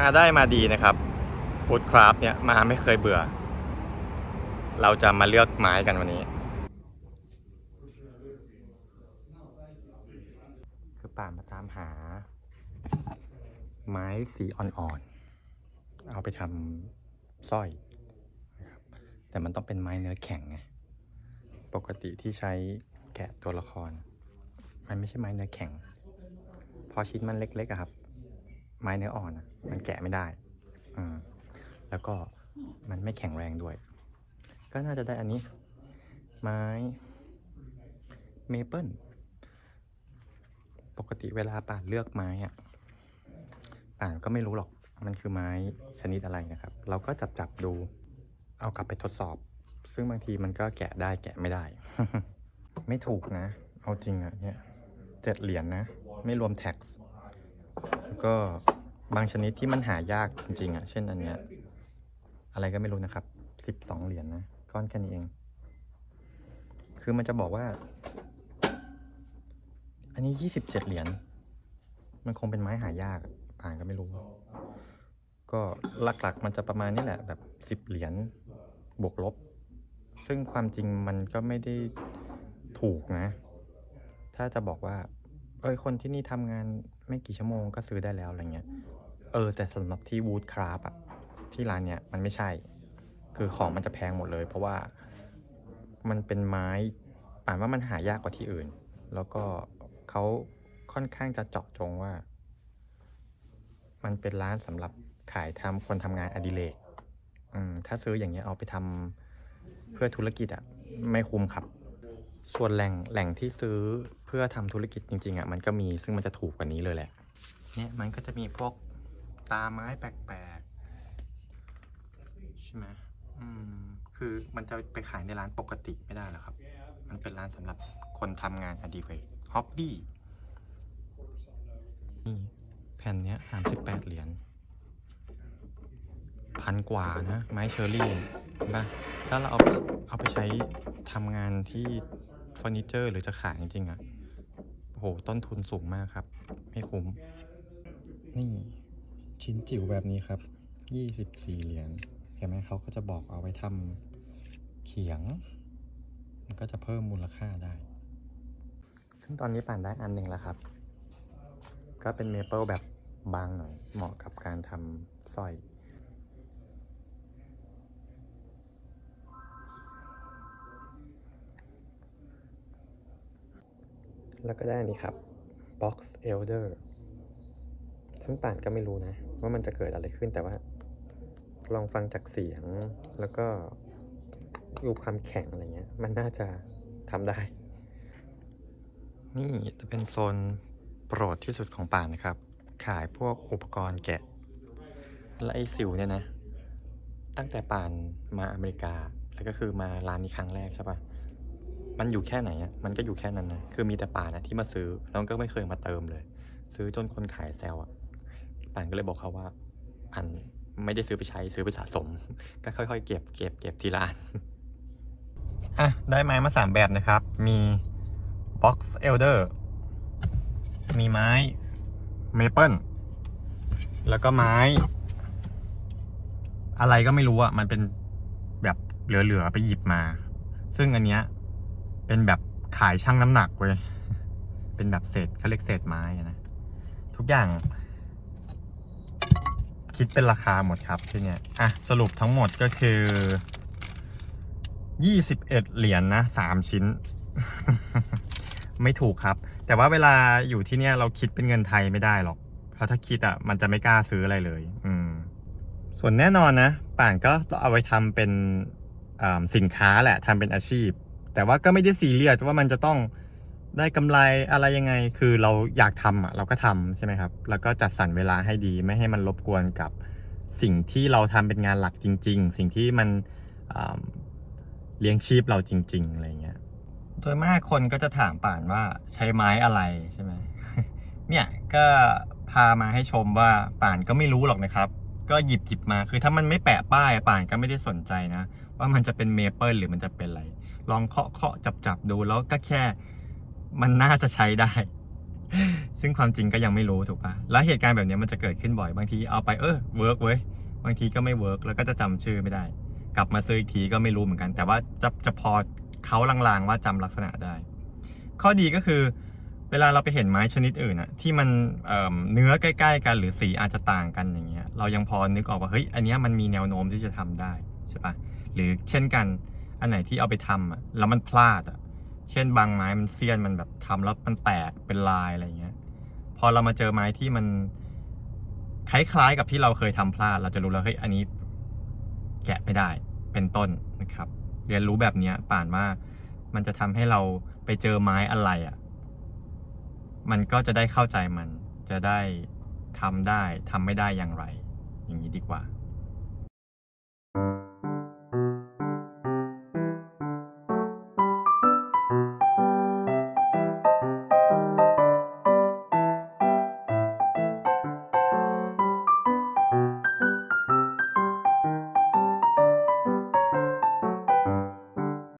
มาได้มาดีนะครับฟูดคราฟเนี่ยมาไม่เคยเบื่อ เราจะมาเลือกไม้กันวันนี้ คือป่ามาตามหา ไม้สีอ่อนๆ เอาไปทำสร้อย แต่มันต้องเป็นไม้เนื้อแข็งไง ปกติที่ใช้แกะตัวละคร มันไม่ใช่ไม้เนื้อแข็ง พอชิ้นมันเล็กๆอะครับ ไม้เนื้ออ่อนอะมันแกะไม่ได้อืมแล้วก็มันไม่แข็งแรงด้วย ก็น่าจะได้อันนี้ ไม้เมเปิลปกติเวลาป่านเลือกไม้อะป่านก็ไม่รู้หรอกมันคือไม้ชนิดอะไรนะครับ เราก็จับจับดู เอากลับไปทดสอบ ซึ่งบางทีมันก็แกะได้แกะไม่ได้ ไม่ถูกนะ เอาจริงอะเนี่ยเจ็ดเหรียญนะไม่รวมแท็กซ์ก็ บางชนิดที่มันหายากจริงๆอะเช่นอันเนี้ย อะไรก็ไม่รู้นะครับ สิบสองเหรียญนะ ก้อนแค่นี้เอง คือมันจะบอกว่า อันนี้ยี่สิบเจ็ดเหรียญ มันคงเป็นไม้หายากอ่านก็ไม่รู้ ก็หลักๆ มันจะประมาณนี้แหละ แบบสิบเหรียญบวกลบ ซึ่งความจริงมันก็ไม่ได้ถูกนะ ถ้าจะบอกว่าเอ้ยคนที่นี่ทำงานไม่กี่ชั่วโมงก็ซื้อได้แล้วอะไรเงี้ย เออ แต่สำหรับที่วูดคราฟอะที่ร้านเนี้ยมันไม่ใช่ คือของมันจะแพงหมดเลย เพราะว่ามันเป็นไม้ป่านว่ามันหายากกว่าที่อื่น แล้วก็เขาค่อนข้างจะเจาะจงว่า มันเป็นร้านสำหรับขายทำคนทำงานอดิเรกอืมถ้าซื้ออย่างเงี้ยเอาไปทำเพื่อธุรกิจอะไม่คุ้มครับ ส่วนแหล่งแหล่งที่ซื้อเพื่อทำธุรกิจจริงๆอะมันก็มีซึ่งมันจะถูกกว่านี้เลยแหละเนี่ยมันก็จะมีพวก ตาไม้แปลกๆใช่ไหมอืมคือมันจะไปขายในร้านปกติไม่ได้หรอกครับ มันเป็นร้านสำหรับคนทำงานอดิเรกฮ็อบบี้นี่แผ่นเนี้ยสามสิบแปดเหรียญพันกว่านะ ไม้เชอร์รี่เห็นปะถ้าเราเอาเอาไปใช้ทำงานที่เฟอร์นิเจอร์ หรือจะขายจริงๆอะ่ะโอ้โหต้นทุนสูงมากครับ ไม่คุ้ม นี่ ชิ้นจิ๋วแบบนี้ครับยี่สิบสี่เหรียญ เห็นไหมเขาก็จะบอกเอาไว้ทำเขียง มันก็จะเพิ่มมูลค่าได้ ซึ่งตอนนี้ป่านได้อันหนึ่งแล้วครับ ก็เป็นเมเปิลแบบบางหน่อย เหมาะกับการทำสร้อยแล้วก็ได้อันนี้ครับ Box Elder ซึ่งป่านก็ไม่รู้นะ ว่ามันจะเกิดอะไรขึ้นแต่ว่า ลองฟังจากเสียงแล้วก็ดูความแข็งอะไรเงี้ย มันน่าจะทำได้ นี่จะเป็นโซนโปรดที่สุดของป่านนะครับ ขายพวกอุปกรณ์แกะ และไอ้สิวเนี่ยนะ ตั้งแต่ป่านมาอเมริกา แล้วก็คือมาร้านนี้ครั้งแรกใช่ปะมันอยู่แค่ไหนอะ มันก็อยู่แค่นั้นนะ คือมีแต่ป่านนะที่มาซื้อ แล้วก็ไม่เคยมาเติมเลย ซื้อจนคนขายแซวอะ ป่านก็เลยบอกเขาว่า อันไม่ได้ซื้อไปใช้ซื้อไปสะสม ก็ค่อยๆ เก็บเก็บเก็บทีละอันอะ ได้ไม้มาสามแบบนะครับ มี Box Elder มีไม้ Maple แล้วก็ไม้ อะไรก็ไม่รู้อะ มันเป็นแบบเหลือ ๆ ไปหยิบมา ซึ่งอันเนี้ยเป็นแบบขายช่างน้ำหนักเว้ย เป็นแบบเศษเขาเรียกเศษไม้อะนะ ทุกอย่าง คิดเป็นราคาหมดครับที่เนี้ยอะสรุปทั้งหมดก็คือยี่สิบเอ็ดเหรียญนะสามชิ้น ไม่ถูกครับ แต่ว่าเวลาอยู่ที่เนี่ยเราคิดเป็นเงินไทยไม่ได้หรอก เพราะถ้าคิดอะมันจะไม่กล้าซื้ออะไรเลย อืม ส่วนแน่นอนนะ ป่านก็เอาไว้ทำเป็นสินค้าแหละทำเป็นอาชีพ แต่ว่าก็ไม่ได้ซีเรียสว่ามันจะต้อง ได้กำไรอะไรยังไง คือเราอยากทำอะเราก็ทำใช่ไหมครับ แล้วก็จัดสรรเวลาให้ดี ไม่ให้มันรบกวนกับสิ่งที่เราทำเป็นงานหลักจริง ๆ สิ่งที่มันเลี้ยงชีพเราจริง ๆ อะไรเงี้ย โดยมากคนก็จะถามป่านว่าใช้ไม้อะไรใช่ไหมเนี่ยก็พามาให้ชมว่าป่านก็ไม่รู้หรอกนะครับ ก็หยิบหยิบมา คือถ้ามันไม่แปะป้ายป่านก็ไม่ได้สนใจนะ ว่ามันจะเป็นเมเปิลหรือมันจะเป็นอะไร ลองเคาะเคาะจับจับดูแล้วก็แค่ มันน่าจะใช้ได้ ซึ่งความจริงก็ยังไม่รู้ถูกปะแล้วเหตุการณ์แบบนี้มันจะเกิดขึ้นบ่อยบางทีเอาไปเออเวิร์กเว้ยบางทีก็ไม่เวิร์กแล้วก็จะจำชื่อไม่ได้ กลับมาซื้ออีกทีก็ไม่รู้เหมือนกัน แต่ว่าจะจะพอเขาลางๆว่าจำลักษณะได้ ข้อดีก็คือ เวลาเราไปเห็นไม้ชนิดอื่นอะที่มันเอิ่มเนื้อใกล้ ๆ กันหรือสีอาจจะต่างกันอย่างเงี้ย เรายังพอนึกออกว่าเฮ้ยอันนี้มันมีแนวโน้มที่จะทำได้ใช่ปะหรือเช่นกันอันไหนที่เอาไปทำอะแล้วมันพลาดอะ เช่นบางไม้มันเสี้ยนมันแบบทำแล้วมันแตกเป็นลายอะไรเงี้ย พอเรามาเจอไม้ที่มันคล้ายๆกับที่เราเคยทำพลาด เราจะรู้แล้วเฮ้ยอันนี้ แกะไม่ได้เป็นต้นนะครับ เรียนรู้แบบเนี้ยป่านว่ามันจะทำให้เราไปเจอไม้อะไรอะ่ะ มันก็จะได้เข้าใจมัน จะได้ทำได้ทำไม่ได้อย่างไร อย่างนี้ดีกว่า